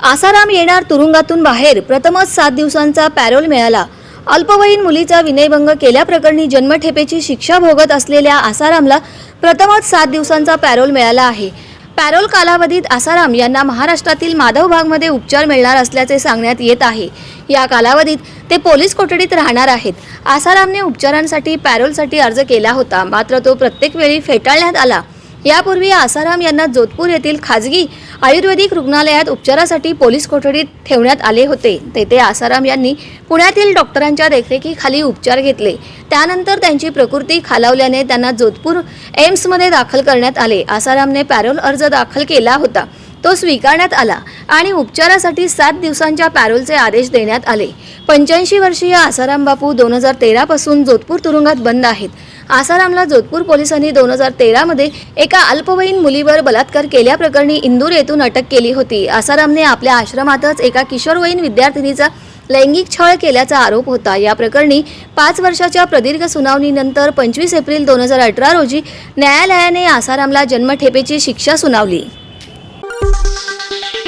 आसाराम येणार तुरुंगातून बाहेर. प्रथमच सात दिवसांचा पॅरोल मिळाला. अल्पवयीन मुलीचा विनयभंग केल्याप्रकरणी जन्मठेपेची शिक्षा भोगत असलेल्या आसारामला प्रथमच सात दिवसांचा पॅरोल मिळाला आहे. पॅरोल कालावधीत आसाराम यांना महाराष्ट्रातील माधवबागमध्ये उपचार मिळणार असल्याचे सांगण्यात येत आहे. या कालावधीत ते पोलीस कोठडीत राहणार आहेत. आसारामने उपचारांसाठी पॅरोलसाठी अर्ज केला होता. मात्र तो प्रत्येक वेळी फेटाळण्यात आला. यापूर्वी आसाराम यांना जोधपूर येथील खाजगी आयुर्वेदिक रुग्णालयात उपचारासाठी पोलीस कोठडीत ठेवण्यात आले होते. तेथे आसाराम यांनी पुण्यातील डॉक्टरांच्या देखरेखीखाली उपचार घेतले. त्यानंतर त्यांची प्रकृती खालावल्याने त्यांना जोधपूर एम्समध्ये दाखल करण्यात आले. आसारामने पॅरोल अर्ज दाखल केला होता. तो स्वीकारण्यात आला आणि उपचारासाठी सात दिवसांच्या पॅरोलचे आदेश देण्यात आले. पंच्याऐंशी वर्षीय आसाराम बापू दोन हजार तेरापासून जोधपूर तुरुंगात बंद आहेत. आसारामला जोधपूर पोलिसांनी दोन हजार तेरामध्ये एका अल्पवयीन मुलीवर बलात्कार केल्याप्रकरणी इंदूर येथून अटक केली होती. आसारामने आपल्या आश्रमातच एका किशोरवयीन विद्यार्थिनीचा लैंगिक छळ केल्याचा आरोप होता. या प्रकरणी पाच वर्षाच्या प्रदीर्घ सुनावणीनंतर पंचवीस एप्रिल दोन हजार अठरा रोजी न्यायालयाने आसारामला जन्मठेपेची शिक्षा सुनावली. Thank you.